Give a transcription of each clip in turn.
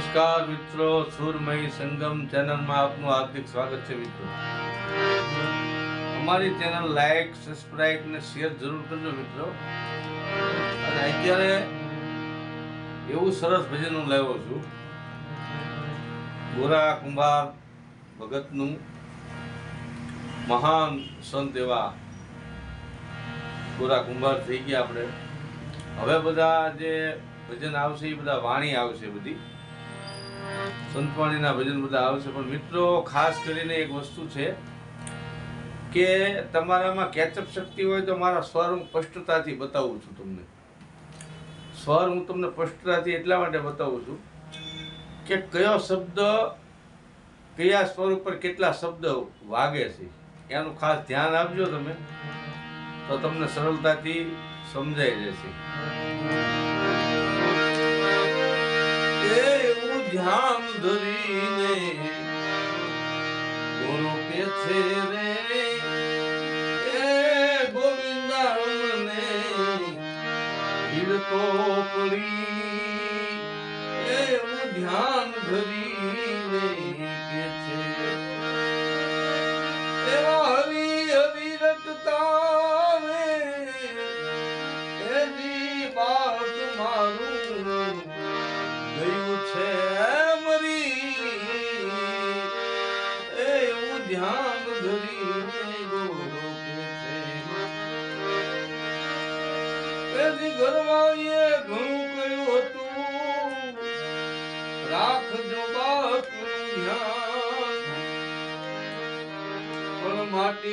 નમસ્કાર મિત્રો, સુરમય સંગમ ચેનલમાં આપનું હાર્દિક સ્વાગત છે મિત્રો. અમારી ચેનલ લાઈક સબસ્ક્રાઈબ ને શેર જરૂર કરજો મિત્રો. અને અત્યારે એવું સરસ ભજન હું લાવ્યો છું. ગોરા કુંભાર ભગતનું મહાન સંત એવા ગોરા કુંભાર થઈ ગયા આપણે. હવે બધા જે ભજન આવશે એ બધા વાણી આવશે બધી. સંતવાણીના ભજન બધા આવશે પણ મિત્રો, ખાસ કરીને એક વસ્તુ છે કે તમારામાં કેચઅપ શક્તિ હોય તો મારા સ્વર હું સ્પષ્ટતાથી બતાવું છું તમને. સ્વર હું તમને સ્પષ્ટતાથી એટલા માટે બતાવું છું કે કયો શબ્દ કયા સ્વર ઉપર કેટલા શબ્દ વાગે છે, એનું ખાસ ધ્યાન આપજો તમે. તો તમને સરળતાથી સમજાઈ જશે. ધ્યાન ધરીને ગુરુ પેથે રે એ ગોવિંદા મને હિરતો પડી. એવું ધ્યાન ધરીને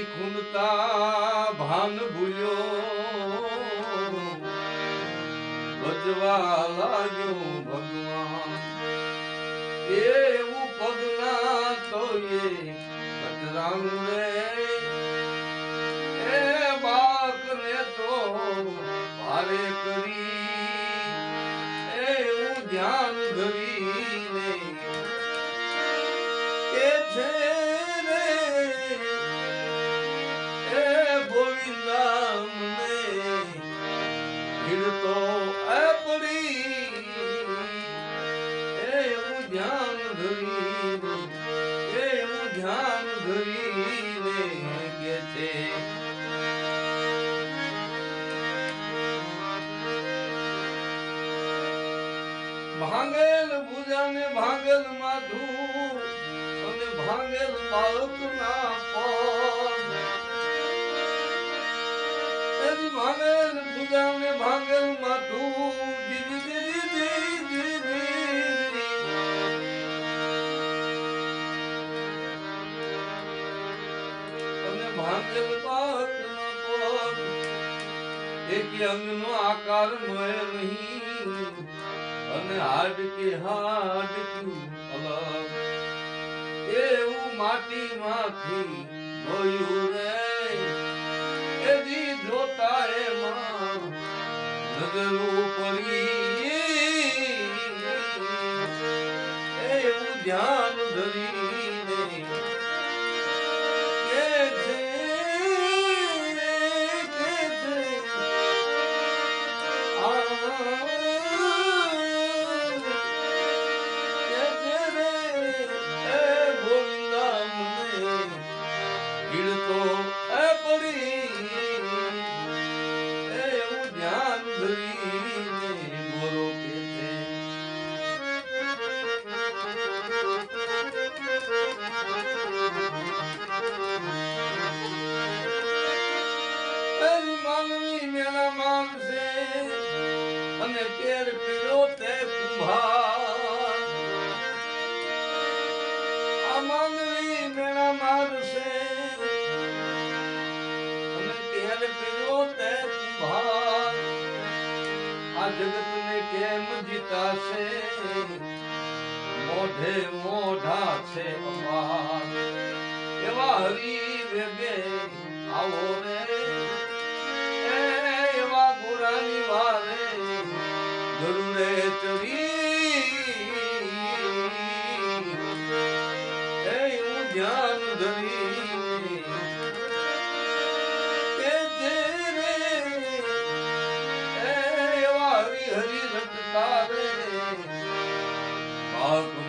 માટી ભાન ભૂલ્યો ભજવા લાગ્યો ભગવાન એવું પગના તો એ કચરાનું રે એ બાકને તો ભારે કરી ભાંગેલ ભુજાને ભાંગેલ માથું અને ભાંગેલ બાળકના પગ એની ભાંગેલ ભુજાને ભાંગેલ જીજી જીજી જીજી. અને ભાંગેલ બાળકના એક અંગનો આકાર મળે નહીં. અને હાડ કે એવું માટીમાંથી જોયું રે. એજી જોતા નજરું પડી. એવું ધ્યાન ધરીને અને તેર પીળો તે કુંભાર. આ માનવી મેળા મારશે અને તેર પીરો તે કુંભાર. આ જગતને મોઢે મોઢા છે અમાર. એવા હરી વેગે આવો રે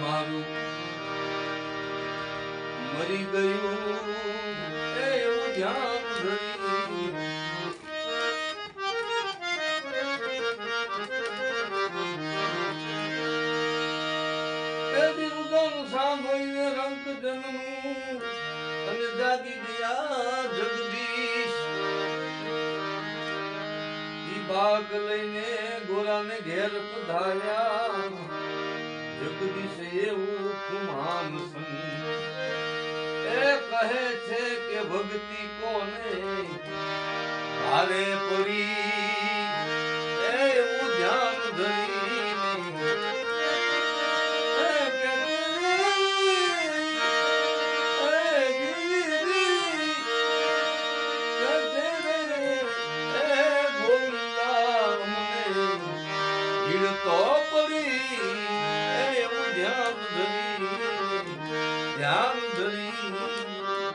મારું ગયું એવું ધ્યાન જાગી ગયા જગદીશ ઈ બાગ લઈને ગોરાને ઘેર પધાર્યા જગદીશ એવું કુમાન એ કહે છે કે ભક્તિ કોને હારે પડી એવું